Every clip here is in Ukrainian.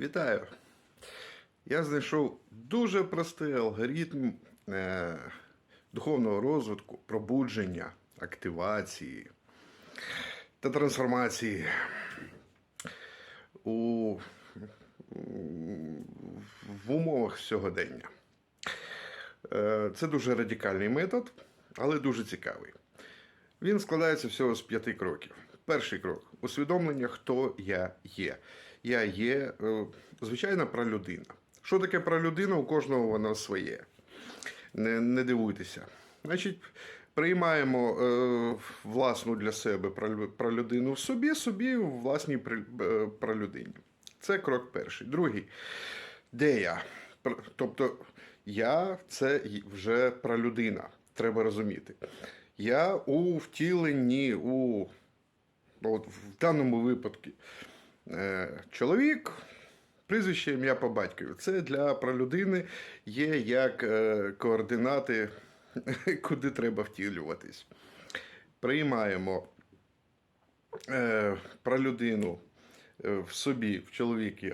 Вітаю! Я знайшов дуже простий алгоритм е, духовного розвитку, пробудження, активації та трансформації у, в умовах сьогодення. Е, Це дуже радикальний метод, але дуже цікавий. Він складається всього з п'яти кроків. Перший крок усвідомлення, хто я є. Я є е, звичайна пралюдина. Що таке пралюдина? У кожного вона своє. Не, не дивуйтеся. Значить, приймаємо е, власну для себе пралю- пралюдину в собі, собі в власній е, пралюдині. Це крок перший. Другий. Де я? Тобто я це вже пралюдина. Треба розуміти. Я у втіленні, у от в даному випадку е, чоловік, прізвище ім'я по батькові. Це для пралюдини є як е, координати, куди треба втілюватись. Приймаємо е, пралюдину е, в собі, в чоловікі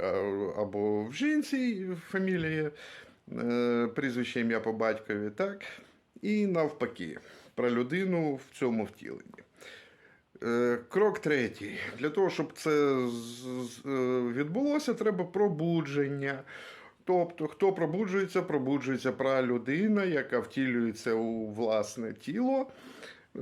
або в жінці, фамілія, е, прізвище ім'я по батькові, так? І навпаки, про людину в цьому втіленні. Е, Крок третій. Для того, щоб це е, відбулося, треба пробудження. Тобто, хто пробуджується, пробуджується пра людина, яка втілюється у власне тіло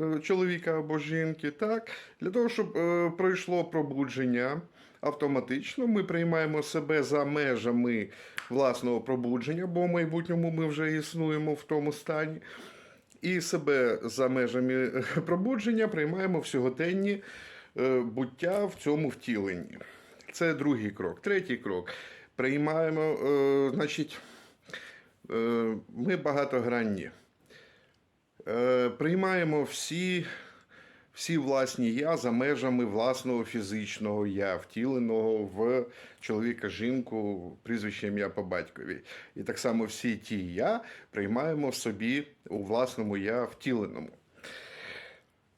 е, чоловіка або жінки. Так? Для того, щоб пройшло пробудження автоматично, ми приймаємо себе за межами власного пробудження, бо в майбутньому ми вже існуємо в тому стані. І себе за межами е, пробудження приймаємо в сьогоденні е, буття в цьому втіленні. Це другий крок. Третій крок. Приймаємо, е, значить, ми багатогранні. Приймаємо всі, всі власні я за межами власного фізичного я, втіленого в чоловіка, жінку, прізвище ім'я по батькові. І так само всі ті я приймаємо в собі у власному я втіленому.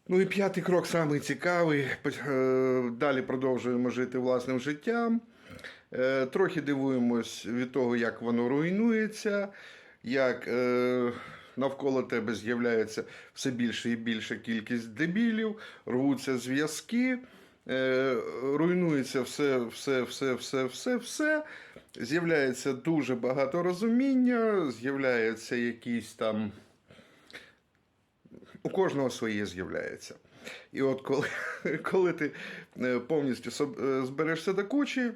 Ну і п'ятий крок самий цікавий. Е, Далі продовжуємо жити власним життям. Е, Трохи дивуємось від того, як воно руйнується, як е, навколо тебе з'являється все більше і більша кількість дебілів, рвуться зв'язки, е, руйнується все, все, все, все, все, все. З'являється дуже багато розуміння, з'являється якісь там у кожного своє з'являється. І от коли, коли ти е, повністю е, зберешся до кучі,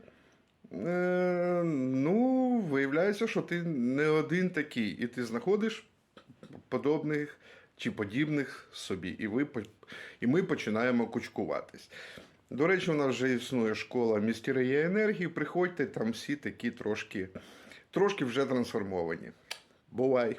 ну, виявляється, що ти не один такий, і ти знаходиш подобних чи подібних собі. І, ви, і ми починаємо кучкуватись. До речі, у нас вже існує школа містерія енергії. Приходьте, там всі такі трошки, трошки вже трансформовані. Бувай!